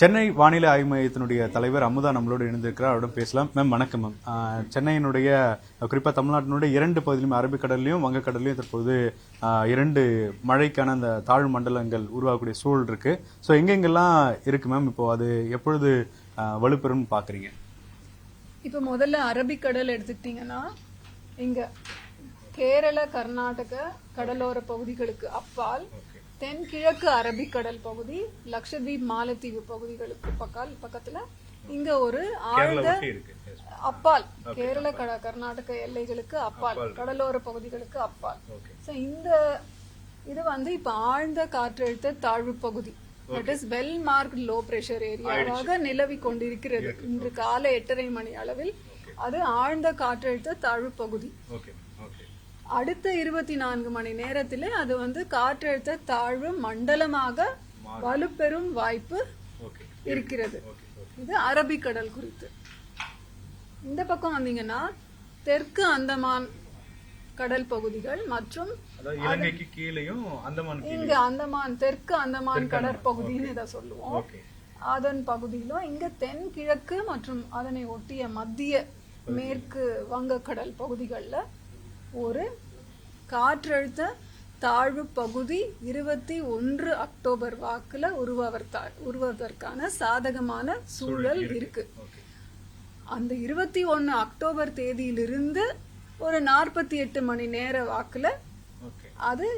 சென்னை வானிலை ஆய்வு மையத்தினுடைய தலைவர் அமுதா நம்மளோட இணைந்திருக்கிறார். அவரிடம் பேசலாம். மேம் வணக்கம் மேம். சென்னையினுடைய குறிப்பாக தமிழ்நாட்டினுடைய இரண்டு பகுதியிலும் அரபிக்கடல்லையும் வங்கக்கடல்லையும் தற்போது இரண்டு மழைக்கான அந்த தாழ் மண்டலங்கள் உருவாகக்கூடிய சூழல் இருக்கு. ஸோ எங்கெங்கெல்லாம் இருக்கு மேம்? இப்போ அது எப்பொழுது வலுப்பெறும் பார்க்குறீங்க இப்போ முதல்ல அரபிக்கடல் எடுத்துக்கிட்டீங்கன்னா இங்க கேரள கர்நாடக கடலோர பகுதிகளுக்கு அப்பால் தென்கிழக்கு அரபிக்கடல் பகுதி லட்சத்தீப் மாலத்தீவு பகுதிகளுக்கு பக்கால் பக்கத்துல இங்க ஒரு ஆழ்ந்த அப்பால். கேரள கட- கர்நாடக எல்லைகளுக்கு அப்பால். கடலோர பகுதிகளுக்கு அப்பால். So, இந்த இது வந்து இப்ப ஆழ்ந்த காற்றழுத்த தாழ்வு பகுதி. That is well mark low pressure ஏரியாவாக நிலவி கொண்டிருக்கிறது. இன்று காலை எட்டரை மணி அளவில் அது ஆழ்ந்த காற்றழுத்த தாழ்வு பகுதி. அடுத்த இருபத்தி நான்கு மணி நேரத்திலே அது வந்து காற்றழுத்த தாழ்வு மண்டலமாக வலுப்பெறும் வாய்ப்பு இருக்கிறது. இது அரபிக்கடல் குறித்து. இந்த பக்கம் வந்தீங்கன்னா தெற்கு அந்தமான் கடல் பகுதிகள் மற்றும் இலங்கைக்கு கீழேயும் அந்தமான் இங்க அந்தமான் தெற்கு அந்தமான் கடற்பகுதின்னு இதை சொல்லுவோம். அதன் பகுதியிலும் இங்க தென் கிழக்கு மற்றும் அதனை ஒட்டிய மத்திய மேற்கு வங்கக்கடல் பகுதிகளில் ஒரு காற்றழுத்த தாழ்வு பகுதி இருபத்தி ஒன்று அக்டோபர் வாக்குல உருவாவதற்கா உருவாவதற்கான சாதகமான சூழல் இருக்கு. அந்த இருபத்தி ஒன்னு அக்டோபர் தேதியிலிருந்து ஒரு நாற்பத்தி எட்டு மணி நேர வாக்குல அது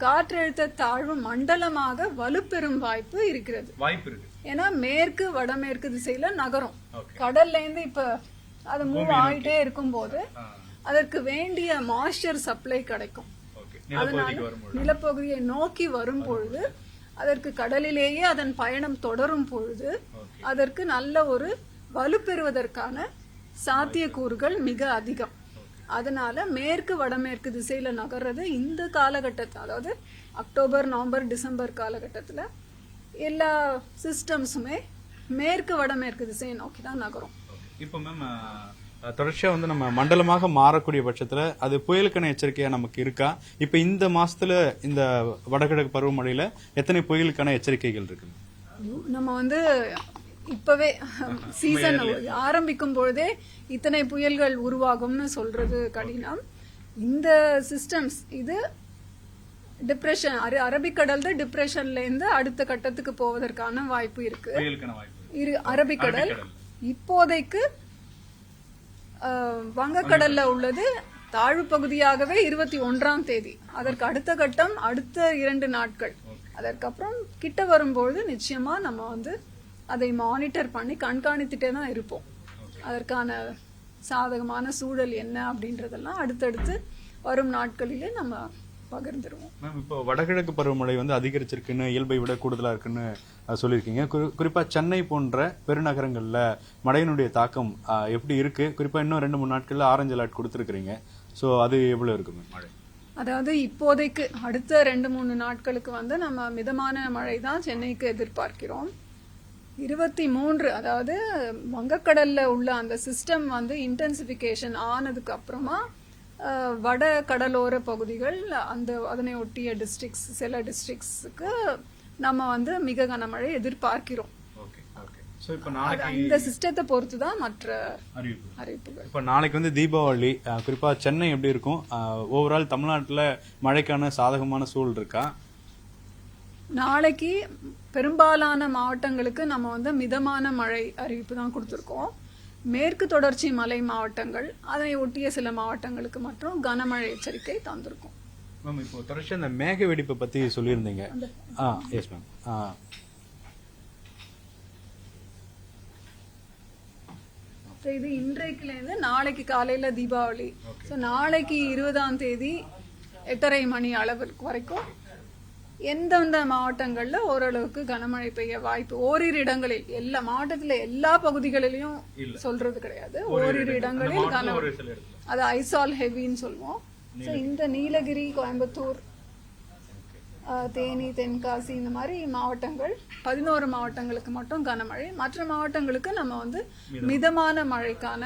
காற்றழுத்த தாழ்வு மண்டலமாக வலுப்பெறும் வாய்ப்பு இருக்கிறது. வாய்ப்பு இருக்கு. ஏன்னா மேற்கு வடமேற்கு திசையில நகரும். கடல்ல இருந்து இப்ப அது மூவ் ஆயிட்டே இருக்கும்போது அதற்கு வேண்டிய மாய்ஸ்சர் சப்ளை கிடைக்கும். அதனால நிலப்பகுதியை நோக்கி வரும் பொழுது அதற்கு கடலிலேயே அதன் பயணம் தொடரும் பொழுது அதற்கு நல்ல ஒரு வலுப்பெறுவதற்கான சாத்தியக்கூறுகள் மிக அதிகம். அதனால மேற்கு வடமேற்கு திசையில நகர்றது இந்த காலகட்டத்தில் அதாவது அக்டோபர் நவம்பர் டிசம்பர் காலகட்டத்துல எல்லா சிஸ்டம்ஸுமே மேற்கு வடமேற்கு திசையை நோக்கி தான் நகரும். இப்போ மேம் தொடர்ச்சியா வந்து நம்ம மண்டலமாக மாறக்கூடிய பட்சத்துல அது புயலுக்கான எச்சரிக்கையா நமக்கு இருக்கா? இப்ப இந்த மாசத்துல இந்த வடகிழக்கு பருவமழையில எத்தனை புயலுக்கான எச்சரிக்கைகள் இருக்கு? நம்ம வந்து இப்பவே சீசன் ஆரம்பிக்கும் பொழுதே இத்தனை புயல்கள் உருவாகும்னு சொல்றது கடினம். இந்த சிஸ்டம்ஸ் இது டிப்ரெஷன் அரபிக்கடல் தான் டிப்ரெஷன்ல இருந்து அடுத்த கட்டத்துக்கு போவதற்கான வாய்ப்பு இருக்கு. அரபிக்கடல் இப்போதைக்கு வங்கக்கடல்ல உள்ளது. தாழ்வு பகுதியாகவே இருபத்தி ஒன்றாம் தேதி. அதற்கு அடுத்த கட்டம் அடுத்த இரண்டு நாட்கள். அதற்கப்புறம் கிட்ட வரும்பொழுது நிச்சயமா நம்ம வந்து அதை மானிட்டர் பண்ணி கண்காணித்துட்டே தான் இருப்போம். அதற்கான சாதகமான சூழல் என்ன அப்படின்றதெல்லாம் அடுத்தடுத்து வரும் நாட்களிலே நம்ம பகிர்ந்துருவோம். மேம் இப்போ வடகிழக்கு பருவமழை வந்து அதிகரிச்சிருக்குன்னு இயல்பை விட கூடுதலா இருக்குன்னு சொல்லியிருக்கீங்க. குறி- குறிப்பா சென்னை போன்ற பெருநகரங்கள்ல மழையினுடைய தாக்கம் எப்படி இருக்கு? குறிப்பா இன்னும் ரெண்டு மூணு நாட்கள்ல ஆரஞ்சு அலர்ட் கொடுத்துருக்கீங்க ஸோ அது எவ்வளவு இருக்கு மேம் மழை? அதாவது இப்போதைக்கு அடுத்த ரெண்டு மூணு நாட்களுக்கு வந்து நம்ம மிதமான மழை தான் சென்னைக்கு எதிர்பார்க்கிறோம். இருபத்தி மூன்று அதாவது வங்கக்கடல்ல உள்ள அந்த சிஸ்டம் வந்து இன்டென்சிஃபிகேஷன் ஆனதுக்கு அப்புறமா வட கடலோர பகுதிகள் அந்த அதனை ஒட்டிய டிஸ்ட்ரிக்ஸ் சில டிஸ்ட்ரிக்ட்ஸுக்கு நம்ம வந்து மிக கனமழை எதிர்பார்க்கிறோம். ஓகே ஓகே ஸோ இப்போ நாளைக்கு இந்த சிஸ்டத்தை பொறுத்து தான் மற்ற அறிவிப்பு. அறிவிப்புகள். இப்போ நாளைக்கு வந்து தீபாவளி அஹ், குறிப்பா சென்னை எப்படி இருக்கும்? ஓவரால் தமிழ்நாட்டுல மழைக்கான சாதகமான சூழல் இருக்கா? நாளைக்கு பெரும்பாலான மாவட்டங்களுக்கு நம்ம வந்து மிதமான மழை அறிவிப்பு தான் கொடுத்துருக்கோம். மேற்கு தொடர்ச்சி மலை மாவட்டங்கள் அதனை ஒட்டிய சில மாவட்டங்களுக்கு மற்றும் கனமழை எச்சரிக்கை தந்திருக்கோம். மேம் இப்போ தொடர்ச்சி அந்த மேக வெடிப்பை பத்தி சொல்லியிருந்தீங்க. Ah yes ma'am ah. இது இன்றைக்குலேருந்து நாளைக்கு காலையில தீபாவளி. ஸோ நாளைக்கு இருபதாம் தேதி எட்டரை மணி அளவுக்கு வரைக்கும் எந்தெந்த மாவட்டங்கள்ல ஓரளவுக்கு கனமழை பெய்ய வாய்ப்பு? ஓரிரு இடங்களில். எல்லா மாவட்டத்துல எல்லா பகுதிகளிலும் சொல்றது கிடையாது. ஓரிரு இடங்களில் கன அது ஐசால் ஹெவின்னு சொல்லுவோம். ஸோ இந்த நீலகிரி கோயம்புத்தூர் தேனி தென்காசி இந்த மாதிரி மாவட்டங்கள் பதினோரு மாவட்டங்களுக்கு மட்டும் கனமழை. மற்ற மாவட்டங்களுக்கு நம்ம வந்து மிதமான. மழைக்கான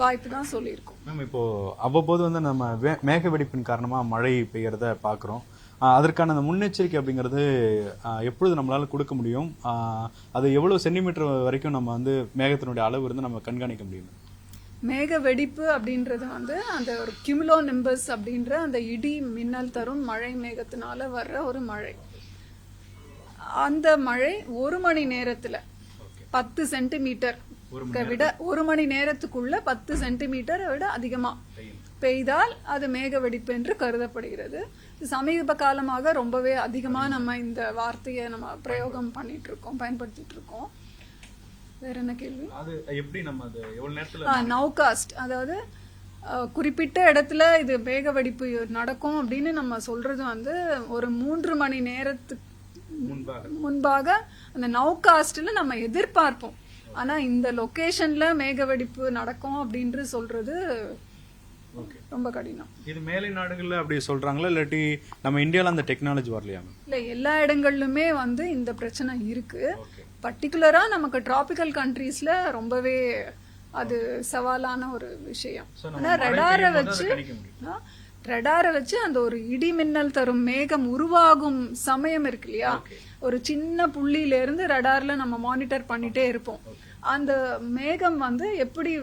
வாய்ப்பு தான் சொல்லியிருக்கோம். மேம் இப்போ அவ்வப்போது வந்து நம்ம மேக வெடிப்பின் காரணமா மழை பெய்யறத பாக்குறோம். ஆஹ் அதற்கான அந்த முன்னெச்சரிக்கை அப்படிங்கிறது எப்பொழுது நம்மளால கொடுக்க முடியும்? அது எவ்வளவு சென்டிமீட்டர் வரைக்கும் நம்ம வந்து மேகத்தினுடைய அளவு இருந்து நம்ம கண்காணிக்க முடியும்? மேக வெடிப்பு அப்படின்றது வந்து அந்த ஒரு கியூமுலோ நிம்பஸ் அப்படின்ற அந்த இடி மின்னல் தரும் மழை மேகத்தினால வர்ற ஒரு மழை. அந்த மழை ஒரு மணி நேரத்துல பத்து சென்டிமீட்டர் விட ஒரு மணி நேரத்துக்குள்ள பத்து சென்டிமீட்டரை விட அதிகமா. பெய்தால் அது மேக வெடிப்பு என்று கருதப்படுகிறது. சமீப காலமாக ரொம்பவே அதிகமா நம்ம இந்த வார்த்தையை நம்ம பிரயோகம் பண்ணிட்டு இருக்கோம் பயன்படுத்திட்டு இருக்கோம் வேற என்ன கேள்வி? அது எப்படி நம்ம அது எவ்வளவு நேரத்துல நவுகாஸ்ட் அதாவது குறிப்பிட்ட இடத்துல இது வேக வெடிப்பு நடக்கும் அப்படின்னு நம்ம சொல்றது வந்து ஒரு மூன்று மணி நேரத்துக்கு முன்பாக. முன்பாக அந்த நவுகாஸ்ட்ல நம்ம எதிர்பார்ப்போம். ஆனா இந்த லொகேஷன்ல மேக வெடிப்பு நடக்கும் அப்படின்று சொல்றது ரொம்ப கடினம். இது மேலை நாடுகள்ல அப்படி சொல்றாங்களா? இல்லாட்டி நம்ம இந்தியால அந்த டெக்னாலஜி வரலையா? இல்ல எல்லா இடங்கள்லுமே வந்து இந்த பிரச்சனை இருக்கு. ஓகே. பர்டிகுலரா நமக்கு டிராபிக்கல் கண்ட்ரீஸ்ல ரொம்பவே அது சவாலான ஒரு விஷயம். So, நம்ம ஆனா மழை ரெடாரை வச்சு. ரெடாரை வச்சு அந்த ஒரு இடி மின்னல் தரும் மேகம் உருவாகும் சமயம் இருக்கு இல்லையா? ஒரு சின்ன புள்ளியில இருந்து ரடார்ல நம்ம மானிட்டர் பண்ணிட்டே இருப்போம். அந்த மேகம் வந்து எப்படி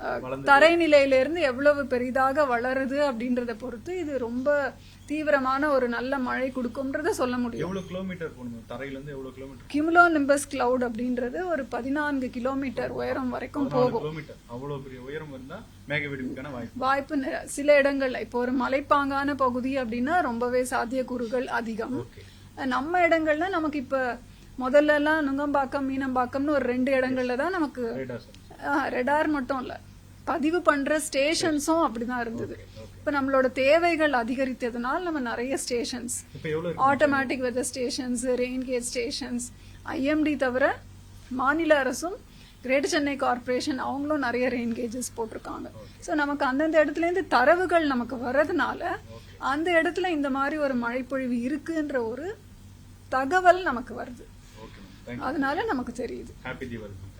அஹ், தரைநிலையில இருந்து எவ்வளவு பெரிதாக வளருது அப்படின்றத பொறுத்து இது ரொம்ப தீவிரமான ஒரு நல்ல மழை கொடுக்கும்ன்றத சொல்ல முடியும். எவ்வளவு கிலோமீட்டர் போகணும் தரையில இருந்து எவ்வளவு கிலோமீட்டர் கிமுலோ நிம்பஸ் கிளவுட் அப்படின்றது ஒரு பதினான்கு கிலோமீட்டர் உயரம் வரைக்கும் போகும். கிலோமீட்டர் அவ்வளவு பெரிய உயரம் இருந்தா மேக வெடிப்புக்கான வாய்ப்பு. வாய்ப்பு சில இடங்கள்ல இப்போ ஒரு மலைப்பாங்கான பகுதி அப்படின்னா ரொம்பவே சாத்தியக்கூறுகள் அதிகம். நம்ம இடங்கள்ல நமக்கு இப்ப முதல்ல எல்லாம் நுங்கம்பாக்கம் மீனம்பாக்கம்னு ஒரு ரெண்டு இடங்கள்ல தான் நமக்கு ரெடார் மட்டும் இல்ல. பதிவு பண்ற ஸ்டேஷன்ஸும் அப்படிதான் இருந்தது. இப்ப நம்மளோட தேவைகள் அதிகரித்ததுனால நம்ம நிறைய stations. Automatic weather stations rain gauge stations IMD தவிர மாநில அரசும் கிரேட்டர் சென்னை கார்ப்பரேஷன் அவங்களும் நிறைய ரெயின் கேஜஸ் போட்டிருக்காங்க. ஸோ நமக்கு அந்தந்த இடத்துல இருந்து தரவுகள் நமக்கு வர்றதுனால அந்த இடத்துல இந்த மாதிரி ஒரு மழைப்பொழிவு இருக்குன்ற ஒரு தகவல் நமக்கு வருது. அதனால நமக்கு தெரியுது.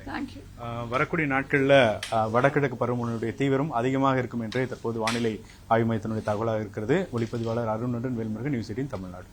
தேங்க்யூ uh, வரக்கூடிய நாட்களில் uh, வடகிழக்கு பருவமழையுடைய தீவிரம் அதிகமாக இருக்கும் என்றே தற்போது வானிலை ஆய்வு மையத்தினுடைய தகவலாக இருக்கிறது. ஒளிப்பதிவாளர் அருணுடன் வேல்முருகன் நியூஸ் எயிட்டின் தமிழ்நாடு.